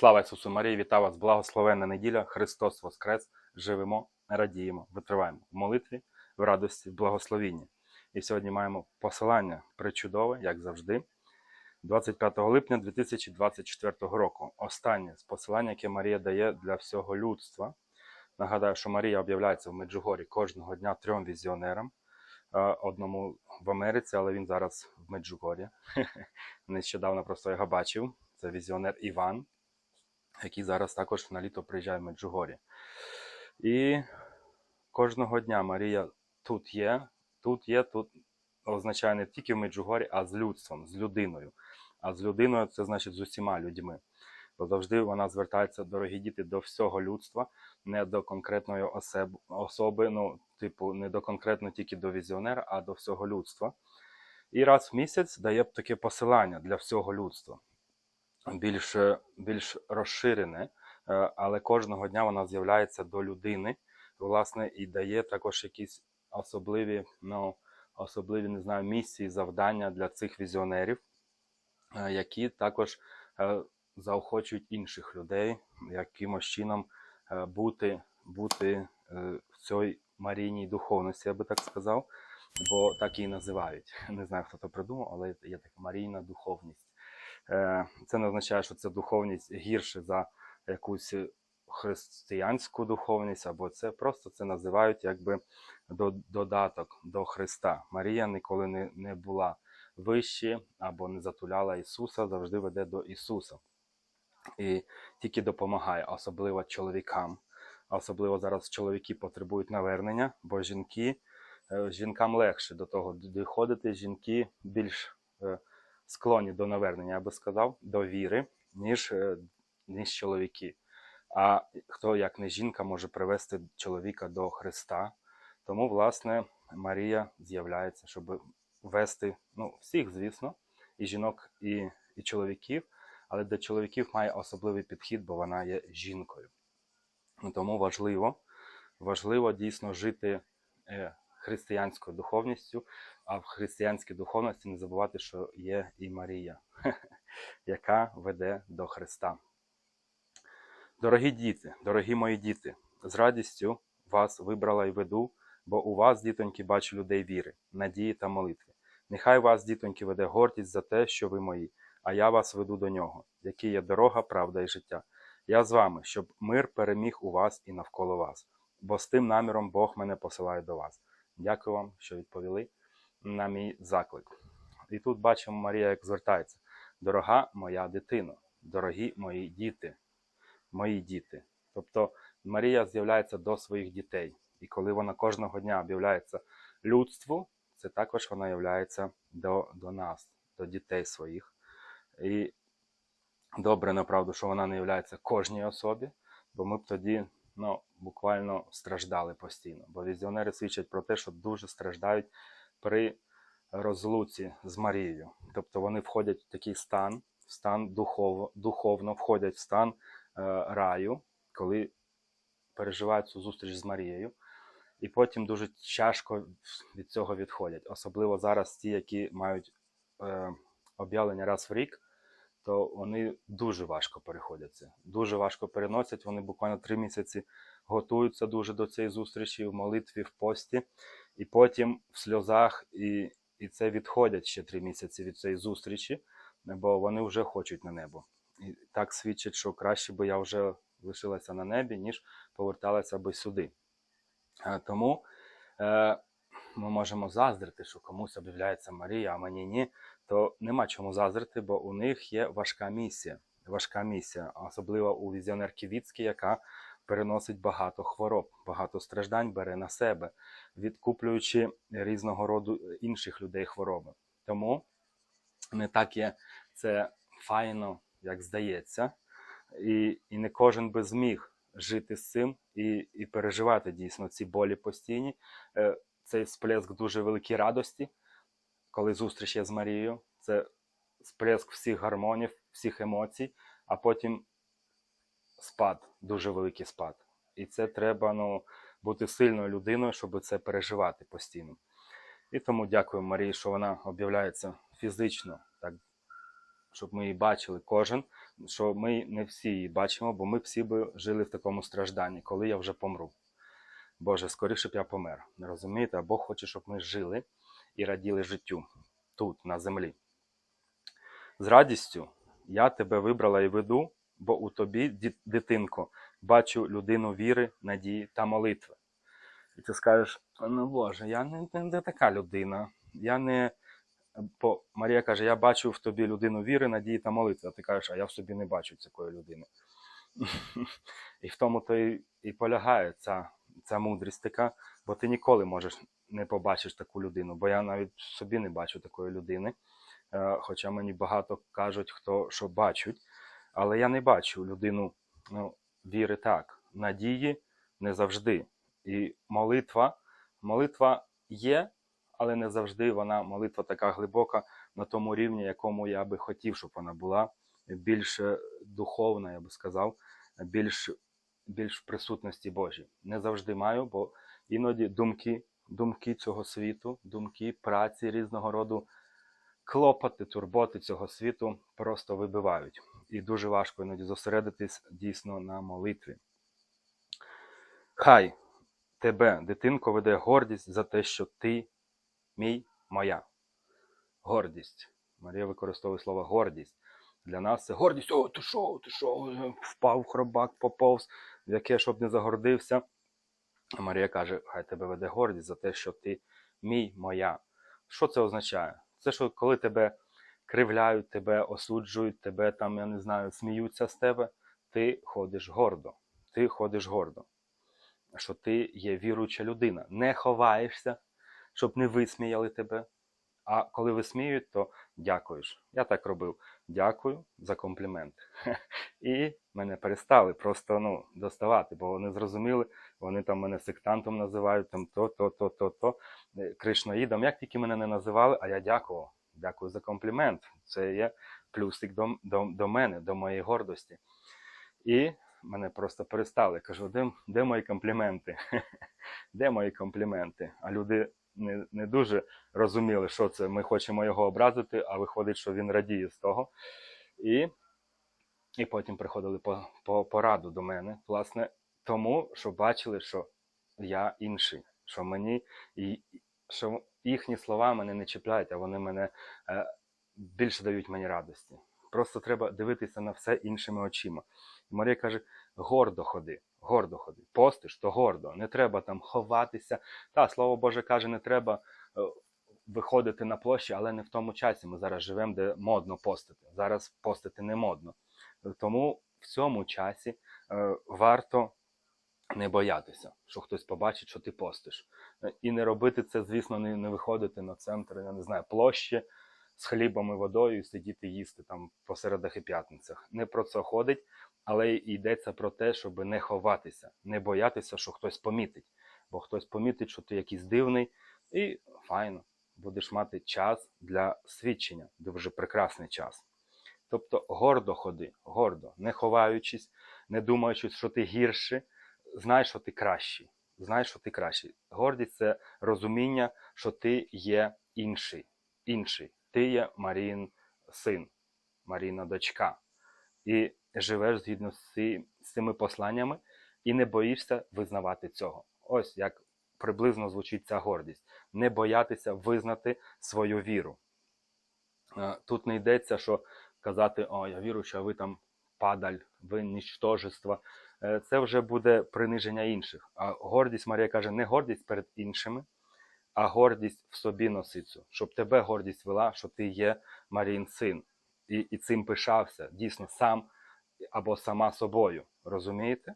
Слава Ісусу Марії, вітаю вас, благословенна неділя, Христос Воскрес! Живемо, радіємо, витриваємо в молитві, в радості, в благословінні. І сьогодні маємо посилання причудове, як завжди, 25 липня 2024 року. Останнє з посилання, яке Марія дає для всього людства. Нагадаю, що Марія об'являється в Меджугорі кожного дня трьом візіонерам. Е, Одному в Америці, але він зараз в Меджугорі. Нещодавно просто його бачив. Це візіонер Іван, який зараз також на літо приїжджає в Меджугорі. І кожного дня Марія тут є, тут є, тут означає не тільки в Меджугорі, а з людством, з людиною. А з людиною це значить з усіма людьми. Бо завжди вона звертається, дорогі діти, до всього людства, не до конкретної осеб- особи, ну, типу, не до конкретно тільки до візіонера, а до всього людства. І раз в місяць дає таке посилання для всього людства більш, більш розширене, е, але кожного дня вона з'являється до людини, власне, і дає також якісь особливі, ну, особливі, не знаю, місії, завдання для цих візіонерів, е, які також е, заохочують інших людей якимось чином бути, бути в цій марійній духовності, я би так сказав, бо так її називають. Не знаю, хто це придумав, але є така марійна духовність. Е, Це не означає, що ця духовність гірше за якусь християнську духовність, або це просто це називають якби до- додаток до Христа. Марія ніколи не, не була вище або не затуляла Ісуса, завжди веде до Ісуса. І тільки допомагає, особливо чоловікам. Особливо зараз чоловіки потребують навернення, бо жінки, е, жінкам легше до того доходити, жінки більш е, склонні до навернення, я би сказав, до віри, ніж, е, ніж чоловіки. А хто, як не жінка, може привести чоловіка до Христа. Тому, власне, Марія з'являється, щоб вести ну, всіх, звісно, і жінок, і, і чоловіків, але для чоловіків має особливий підхід, бо вона є жінкою. Тому важливо, важливо дійсно жити е, християнською духовністю, а в християнській духовності не забувати, що є і Марія, яка веде до Христа. Дорогі діти, дорогі мої діти, з радістю вас вибрала і веду, бо у вас, дітоньки, бачу людей віри, надії та молитви. Нехай вас, дітоньки, веде гордість за те, що ви мої, а я вас веду до нього, який є дорога, правда і життя. Я з вами, щоб мир переміг у вас і навколо вас, бо з тим наміром Бог мене посилає до вас. Дякую вам, що відповіли на мій заклик. І тут бачимо Марія, як звертається: Дорога моя дитино, дорогі мої діти, мої діти. Тобто Марія з'являється до своїх дітей. І коли вона кожного дня об'являється людству, це також вона являється до, до нас, до дітей своїх. І добре, направду, що вона не являється кожній особі, бо ми б тоді ну, буквально страждали постійно. Бо візіонери свідчать про те, що дуже страждають при розлуці з Марією. Тобто вони входять в такий стан, в стан духово, духовно входять в стан е, раю, коли переживають цю зустріч з Марією. І потім дуже тяжко від цього відходять. Особливо зараз ті, які мають е, об'явлення раз в рік, то вони дуже важко переходять це. Дуже важко переносять. Вони буквально три місяці готуються дуже до цієї зустрічі в молитві, в пості, і потім в сльозах, і, і це відходять ще три місяці від цієї зустрічі, бо вони вже хочуть на небо. І так свідчить, що краще би я вже лишилася на небі, ніж поверталася би сюди. Е, Тому е, ми можемо заздрити, що комусь об'являється Марія, а мені ні. То нема чому заздрити, бо у них є важка місія. Важка місія, особливо у візіонерки Віцькі, яка переносить багато хвороб, багато страждань бере на себе, відкуплюючи різного роду інших людей хвороби. Тому не так є це файно, як здається, і, і не кожен би зміг жити з цим і, і переживати дійсно ці болі постійні. Цей сплеск дуже великій радості, коли зустріч є з Марією. Це сплеск всіх гармонів, всіх емоцій, а потім спад, дуже великий спад. І це треба ну, бути сильною людиною, щоб це переживати постійно. І тому дякую Марії, що вона об'являється фізично, так щоб ми її бачили кожен, що ми не всі її бачимо, бо ми всі би жили в такому стражданні, коли я вже помру. Боже, скоріше б я помер. Розумієте? А Бог хоче, щоб ми жили і раділи життю тут, на землі. З радістю я тебе вибрала і веду, бо у тобі, дитинко, бачу людину віри, надії та молитви. І ти скажеш: ну Боже, я не, не, не така людина. Я не. Бо Марія каже: Я бачу в тобі людину віри, надії та молитви. А ти кажеш, а я в собі не бачу такої людини. І в тому то і, і полягає ця, ця мудрість така, бо ти ніколи можеш не побачиш таку людину, бо я навіть собі не бачу такої людини. Е, Хоча мені багато кажуть, хто що бачать, але я не бачу людину ну, віри так, надії не завжди. І молитва, молитва є, але не завжди вона молитва така глибока на тому рівні, якому я би хотів, щоб вона була більш духовна, я би сказав, більш, більш в присутності Божій. Не завжди маю, бо іноді думки, думки цього світу, думки праці різного роду, клопоти, турботи цього світу просто вибивають. І дуже важко іноді зосередитись дійсно на молитві. Хай тебе, дитинко, веде гордість за те, що ти мій, моя. Гордість. Марія використовує слово гордість. Для нас це гордість. О, ти що, ти що, впав хробак, поповз, яке щоб не загордився. А Марія каже: хай тебе веде гордість за те, що ти мій, моя. Що це означає? Це що коли тебе кривляють, тебе осуджують, тебе там, я не знаю, сміються з тебе, ти ходиш гордо. Ти ходиш гордо. Що ти є віруюча людина. Не ховаєшся, щоб не висміяли тебе. А коли висміють, то дякуєш. Я так робив. Дякую за комплімент. І мене перестали просто ну, доставати, бо вони зрозуміли, вони там мене сектантом називають, там то, то, то, то, то, е, кришноїдом. Як тільки мене не називали, а я дякував. Дякую за комплімент. Це є плюсик до, до, до мене, до моєї гордості. І мене просто перестали. Кажу, де, де мої компліменти? Де мої компліменти? А люди не, не дуже розуміли, що це. Ми хочемо його образити, а виходить, що він радіє з того. І, і потім приходили по, по пораду до мене, власне, тому, що бачили, що я інший, що мені і що їхні слова мене не чіпляють, а вони мене е, більше дають мені радості. Просто треба дивитися на все іншими очима. Марія каже: гордо ходи, гордо ходи. Постиш, то гордо. Не треба там ховатися. Та, слово Боже каже, не треба е, виходити на площі, але не в тому часі. Ми зараз живемо, де модно постити. Зараз постити не модно. Тому в цьому часі е, варто не боятися, що хтось побачить, що ти постиш. Е, І не робити це, звісно, не, не виходити на центр, я не знаю, площі з хлібом і водою і сидіти їсти там по середах і п'ятницях. Не про це ходить, але йдеться про те, щоб не ховатися, не боятися, що хтось помітить. Бо хтось помітить, що ти якийсь дивний, і файно, будеш мати час для свідчення, дуже прекрасний час. Тобто гордо ходи, гордо, не ховаючись, не думаючи, що ти гірший, знай, що ти кращий. Знай, що ти кращий. Гордість це розуміння, що ти є інший. інший. Ти є Маріїн син, Маріїна дочка. І живеш згідно з цими посланнями і не боїшся визнавати цього. Ось як приблизно звучить ця гордість. Не боятися визнати свою віру. Е, Тут не йдеться, що казати, о, я вірю, що ви там падаль, ви нічтожество. Е, Це вже буде приниження інших. А гордість, Марія каже, не гордість перед іншими, а гордість в собі носицю, щоб тебе гордість вела, що ти є Маріїн син. І, і цим пишався дійсно сам або сама собою. Розумієте?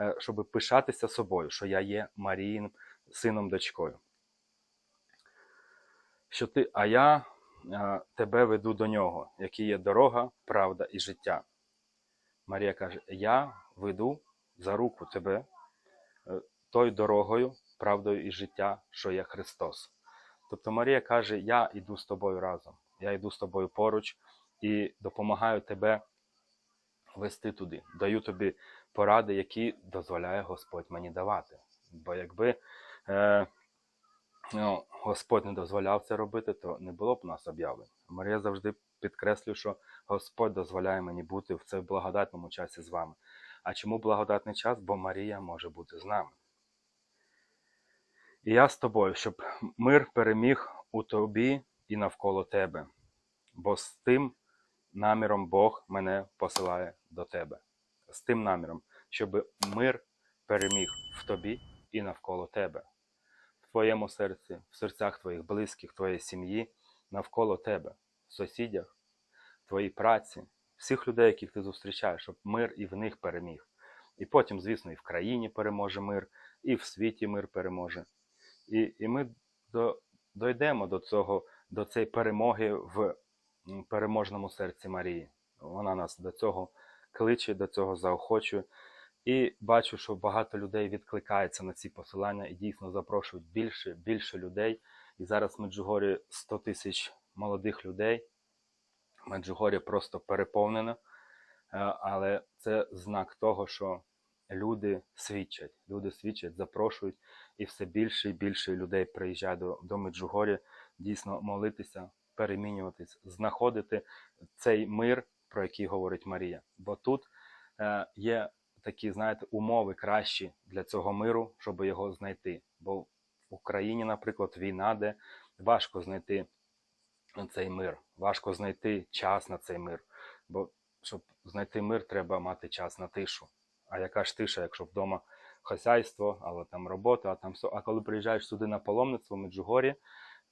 Е, Щоб пишатися собою, що я є Маріїн сином дочкою. Що ти, а я е, тебе веду до нього, який є дорога, правда і життя. Марія каже: Я веду за руку тебе е, тою дорогою, правдою і життя, що є Христос. Тобто Марія каже: Я йду з тобою разом, я йду з тобою поруч і допомагаю тебе вести туди, даю тобі поради, які дозволяє Господь мені давати. Бо якби е, ну, Господь не дозволяв це робити, то не було б нас об'явлень. Марія завжди підкреслю, що Господь дозволяє мені бути в цей благодатному часі з вами. А чому благодатний час? Бо Марія може бути з нами. І я з тобою, щоб мир переміг у тобі і навколо тебе, бо з тим наміром Бог мене посилає до тебе. З тим наміром, щоб мир переміг в тобі і навколо тебе, в твоєму серці, в серцях твоїх близьких, твоєї сім'ї, навколо тебе, в сусідях, твоїй праці, всіх людей, яких ти зустрічаєш, щоб мир і в них переміг. І потім, звісно, і в країні переможе мир, і в світі мир переможе. І, і ми до, дойдемо до цього, до цієї перемоги в переможному серці Марії. Вона нас до цього кличе, до цього заохочує. І бачу, що багато людей відкликається на ці посилання і дійсно запрошують більше, більше людей. І зараз в Меджугорі 100 тисяч молодих людей. Меджугорі просто переповнено, Е, але це знак того, що люди свідчать, люди свідчать, запрошують, і все більше і більше людей приїжджає до, до Меджугорі дійсно молитися, перемінюватись, знаходити цей мир, про який говорить Марія. Бо тут е, є такі, знаєте, умови кращі для цього миру, щоб його знайти. Бо в Україні, наприклад, війна, де важко знайти цей мир, важко знайти час на цей мир. Бо щоб знайти мир, треба мати час на тишу. А яка ж тиша, якщо вдома хазяйство, або там робота, а там все. А коли приїжджаєш сюди на паломництво в Меджугорі,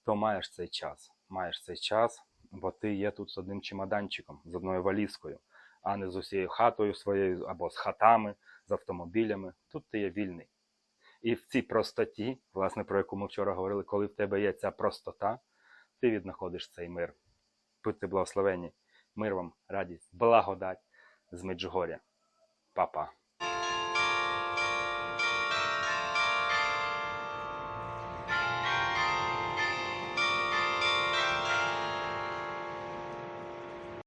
то маєш цей час. Маєш цей час, бо ти є тут з одним чемоданчиком, з одною валізкою, а не з усією хатою своєю, або з хатами, з автомобілями. Тут ти є вільний. І в цій простоті, власне, про яку ми вчора говорили, коли в тебе є ця простота, ти віднаходиш цей мир. Будьте благословені. Мир вам, радість, благодать з Меджугоря. Па-па.